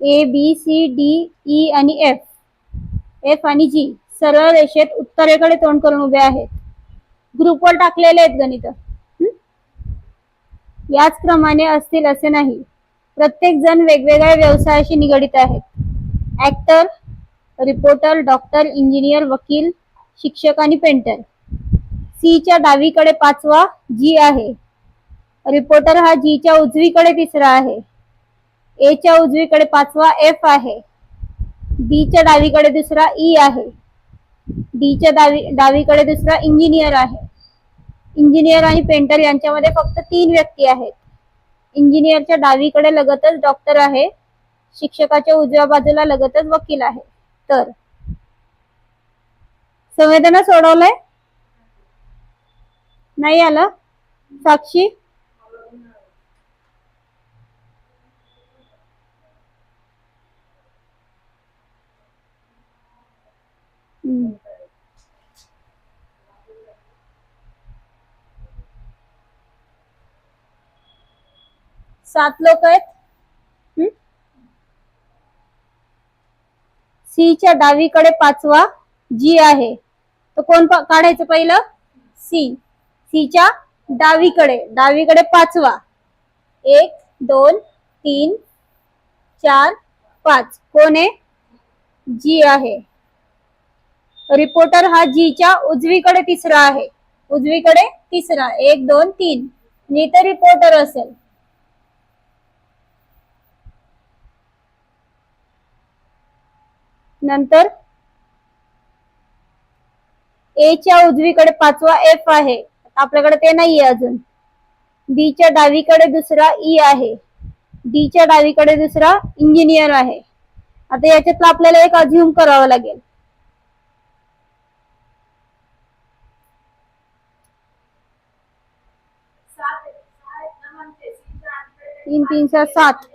A B C D E आणि F F आणि G सरळ रेषेत उत्तरेकडे तोंड करून उभे आहेत. ग्रुपवर टाकलेले आहेत गणित. याच क्रमाने असतील असे नाही. प्रत्येक जण वेगवेगळ्या व्यवसायाशी निगडित आहेत. ऍक्टर रिपोर्टर डॉक्टर इंजिनियर वकील शिक्षक आणि पेंटर सीच्या डावीकडे पाचवा जी आहे. रिपोर्टर हा जीच्या उजवीकडे तिसरा आहे. ए च्या उजवीकडे पाचवा एफ आहे. बी च्या डावीकडे दुसरा ई आहे. डी च्या डावी डावीकडे दुसरा इंजिनियर आहे. इंजिनियर आणि पेंटर यांच्यामध्ये फक्त तीन व्यक्ती आहेत. इंजिनियरच्या डावीकडे लगतच डॉक्टर आहे. शिक्षकाच्या उजव्या बाजूला लगतच वकील आहे. तर संवेदना सोडवलंय? नाही आलं? साक्षी? सात लोक आहेत. सी च्या डावीकडे पाचवा जी आहे. तर कोण काढायचं पहिलं? सी. सी च्या डावीकडे डावीकडे पाचवा. एक दोन तीन चार पाच. कोण आहे? जी आहे. रिपोर्टर हा जी च्या उजवीकडे तिसरा आहे. उजवीकडे तिसरा. एक दोन तीन. मी तर रिपोर्टर असेल. नंतर ए च्या उजवीकडे पाचवा एफ आहे. आपल्याकडे ते नाहीये अजून. बी च्या डावीकडे दुसरा ई आहे. डी च्या डावीकडे दुसरा इंजिनियर आहे. आता याच्यातलं आपल्याला एक अज्युम करावं लागेल. तीन तीन चार सात.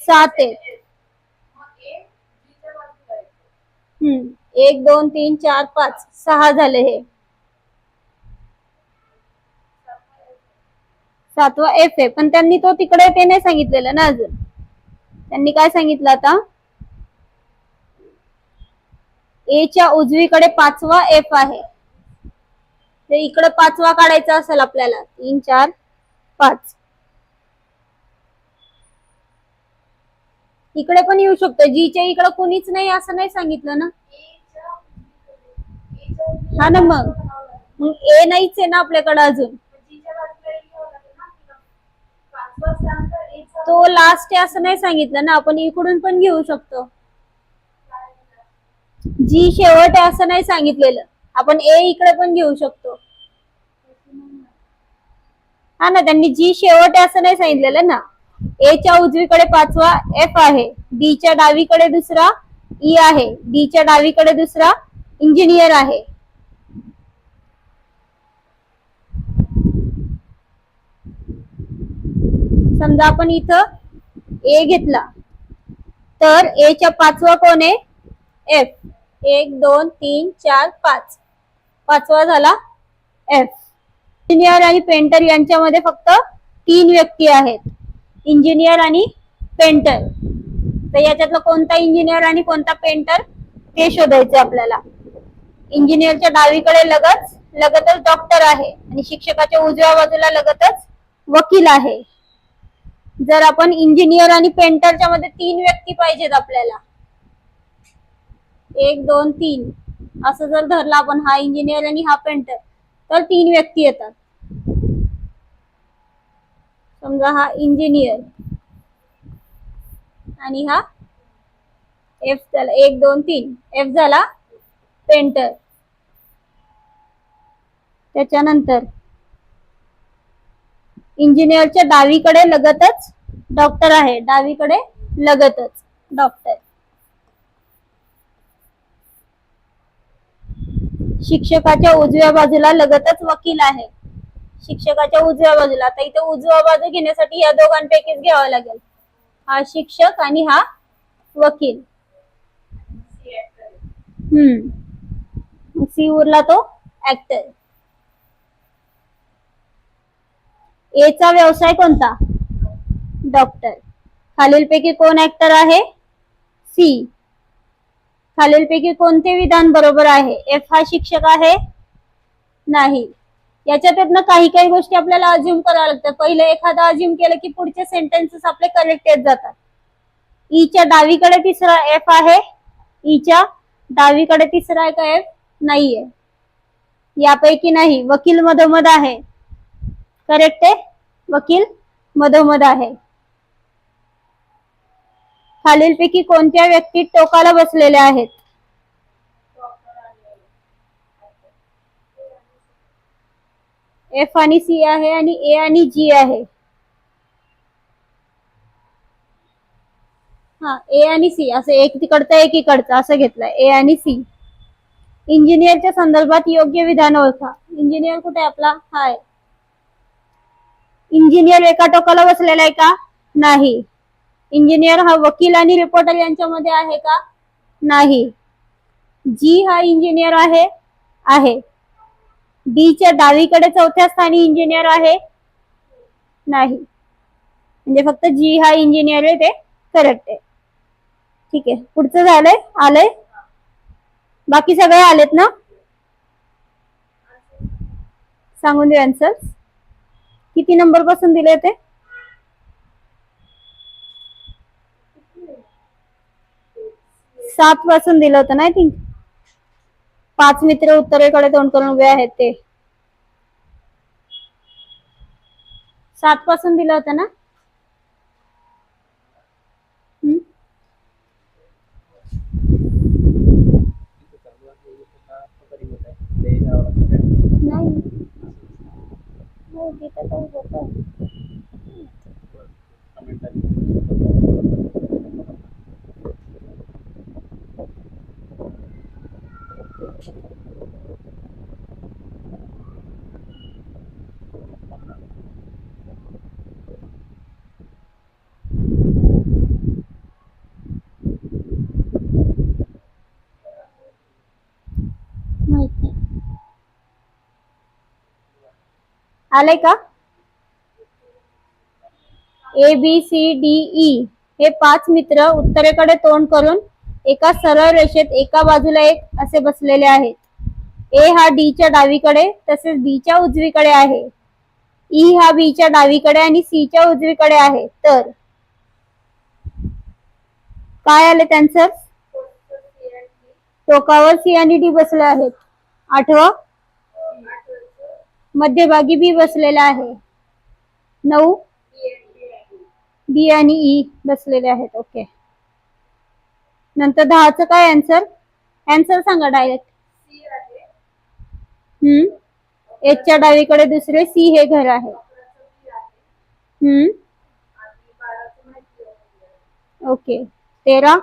सात एक हम्म. एक दोन तीन चार पाच. सहा झाले हे. सातवा एफ आहे. पण त्यांनी तो तिकडे ते नाही सांगितलेलं ना अजून. त्यांनी काय सांगितलं आता? ए च्या उजवीकडे पाचवा एफ आहे. ते इकडे पाचवा काढायचा असेल आपल्याला. तीन चार पाच. इकडे पण येऊ शकतो जीच्या इकडे कोणीच नाही असं नाही सांगितलं ना? हा ना मग. मग ए नाहीच आहे ना आपल्याकडे अजून. तो लास्ट आहे असं नाही सांगितलं ना. आपण इकडून पण घेऊ शकतो. जी शेवट आहे असं नाही सांगितलेलं. आपण ए इकडे पण घेऊ शकतो. हा ना त्यांनी जी शेवट आहे असं नाही सांगितलेलं ना. ए च्या उजवीकडे पाचवा एफ आहे. डी च्या डावीकडे दुसरा ई आहे. डी च्या डावीकडे दुसरा इंजिनियर आहे. समजा आपण इथं ए घेतला. तर ए च्या पाचवा कोण आहे? एफ एक दोन तीन चार पाच. पाचवा झाला एफ इंजिनियर आणि पेंटर यांच्यामध्ये फक्त तीन व्यक्ती आहेत. इंजिनियर आणि पेंटर. तर याच्यातला कोणता इंजिनियर आणि कोणता पेंटर ते शोधायचे आपल्याला. इंजिनियरच्या डावीकडे लगत लगतच डॉक्टर आहे. आणि शिक्षकाच्या उजव्या बाजूला लगतच वकील आहे. जर आपण इंजिनियर आणि पेंटरच्या मध्ये तीन व्यक्ती पाहिजेत आपल्याला. एक दोन तीन. असं जर धरला आपण हा इंजिनियर आणि हा पेंटर तर तीन व्यक्ती येतात. समजा हा इंजिनियर. आणि हा एफ झाला एक दोन तीन. एफ झाला पेंटर त्याच्यानंतर इंजिनियरच्या डावीकडे लगतच डॉक्टर आहे. डावीकडे लगतच डॉक्टर शिक्षकाच्या उजव्या बाजूला लगतच वकील आहे. शिक्षकाच्या उजव्या बाजूला. आता इथे उजव्या बाजू घेण्यासाठी या दोघांपैकीच घ्यावा लागेल. हा शिक्षक आणि हा वकील. हम्म. सी उरला तो ऍक्टर ए चा व्यवसाय कोणता? डॉक्टर खालीलपैकी कोण ऍक्टर आहे? सी खालीलपैकी कोणते विधान बरोबर आहे? एफ हा शिक्षक आहे? नाही. याच्यातनं काही काही गोष्टी आपल्याला अज्युम कराव्या लागतात. पहिले एखादा अज्युम केलं की पुढचे सेंटेन्सेस आपले करेक्ट येत जातात. ईच्या डावीकडे तिसरा एफ आहे. ईच्या डावीकडे तिसरा एक एफ नाहीये. यापैकी नाही. वकील मधोमध आहे. करेक्ट आहे? वकील मधोमध आहे. खालीलपैकी कोणत्या व्यक्ती टोकाला बसलेल्या आहेत? एफ आणि सी आहे आणि ए आणि जी आहे. हा ए आणि सी असं एक तिकडचं एक इकडचं असं घेतलं ए आणि सी इंजिनियरच्या संदर्भात योग्य विधान ओळखा. इंजिनियर कुठे आपला? हाय इंजिनियर एका टोकाला बसलेला आहे का? नाही. इंजिनियर हा वकील आणि रिपोर्टर यांच्यामध्ये आहे का? नाही. जी हा इंजिनियर आहे आहे. डी च्या डावीकडे चौथ्या स्थानी इंजिनियर आहे. नाही. म्हणजे फक्त जी हा इंजिनियर आहे ते करेक्ट आहे. ठीक आहे. पुढचं झालंय? आलंय? बाकी सगळे आलेत ना? सांगून दे आन्सर किती नंबरपासून दिले ते? सात पासून दिलं होतं ना आय थिंक पाच मित्र उत्तरेकडे तोंड करून उभे आहेत ते. सात पासून दिलं होतं ना हम्म? नाही नाही तिथं काही होतं माहीत नाही आलाय का? A B C D E हे पाच मित्र उत्तरेकडे तोंड करून एका सरळ रेषेत एका बाजूला एक असे बसलेले आहेत. ए हा डी च्या डावीकडे तसेच बी च्या उजवीकडे आहे. ई हा बी च्या डावीकडे आणि सी च्या उजवीकडे आहे. तर काय आले त्यांचं? टोकावर सी आणि डी बसले आहेत. आठवा? मध्यभागी बी बसलेला आहे. नऊ? बी आणि ई बसलेले आहेत. ओके. नंतर दहाचं काय आन्सर आन्सर सांगा डायरेक्ट हम्म. एचच्या डावीकडे दुसरे सी हे घर आहे. हम्म. ओके तेरा.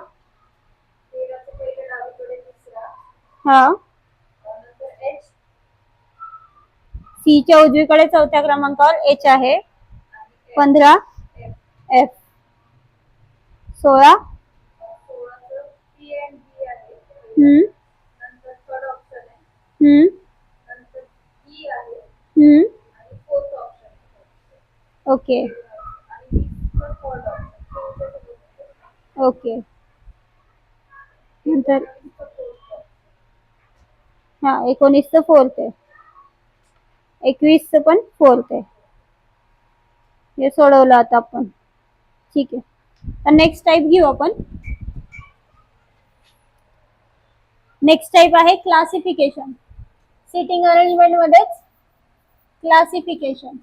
हा. सी च्या उजवीकडे चौथ्या क्रमांकावर एच आहे. पंधरा. एफ सोळा. हम्म। हम्म। हम्म। ओके। ओके। नंतर हा फोर्थ आहे. एकवीसचं फोर्थ हे सोडवलं आता आपण. ठीक तर नेक्स्ट टाईप घेऊ आपण. नेक्स्ट टाईप आहे क्लासिफिकेशन सिटिंग अरेंजमेंट मध्येच क्लासिफिकेशन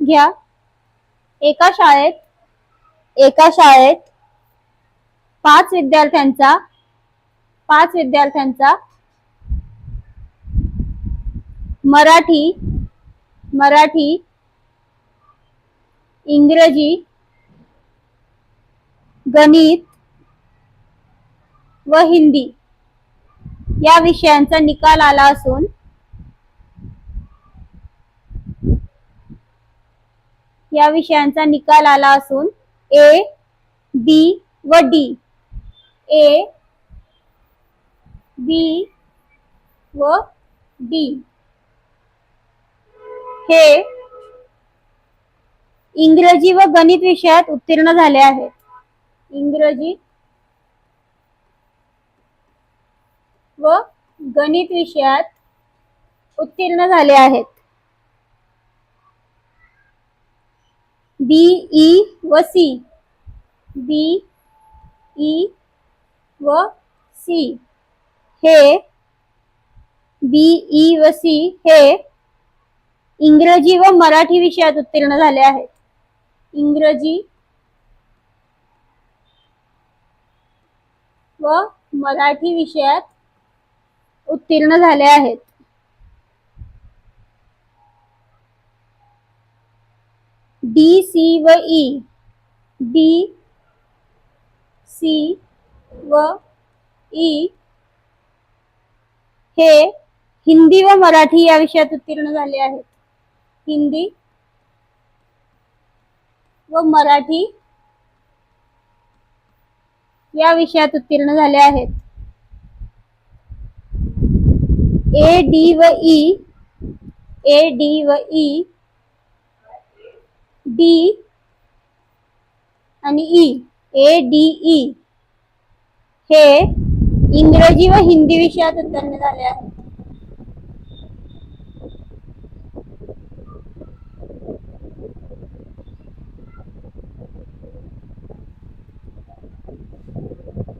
घ्या. एका शाळेत एका शाळेत पाच विद्यार्थ्यांचा पाच विद्यार्थ्यांचा मराठी मराठी इंग्रजी गणित व हिंदी या विषयांचा निकाल आला असून या विषयांचा निकाल आला असून ए बी व डी ए बी व डी हे इंग्रजी व गणित विषयात उत्तीर्ण झाले आहेत. इंग्रजी व गणित विषयात उत्तीर्ण झाले आहेत. बी ई e व सी बी ई व सी हे बी ई e व सी हे इंग्रजी व मराठी विषयात उत्तीर्ण झाले आहेत. इंग्रजी व मराठी विषयात उत्तीर्ण झाले आहेत. डी सी व ई डी सी व ई हे हिंदी व मराठी या विषयात उत्तीर्ण झाले आहेत. हिंदी व मराठी या विषयात उत्तीर्ण झाले आहेत. ए डी व ई ए डी व ई डी आणि ई ए डी ई. हे इंग्रजी व हिंदी विषयात उत्तीर्ण झाले आहेत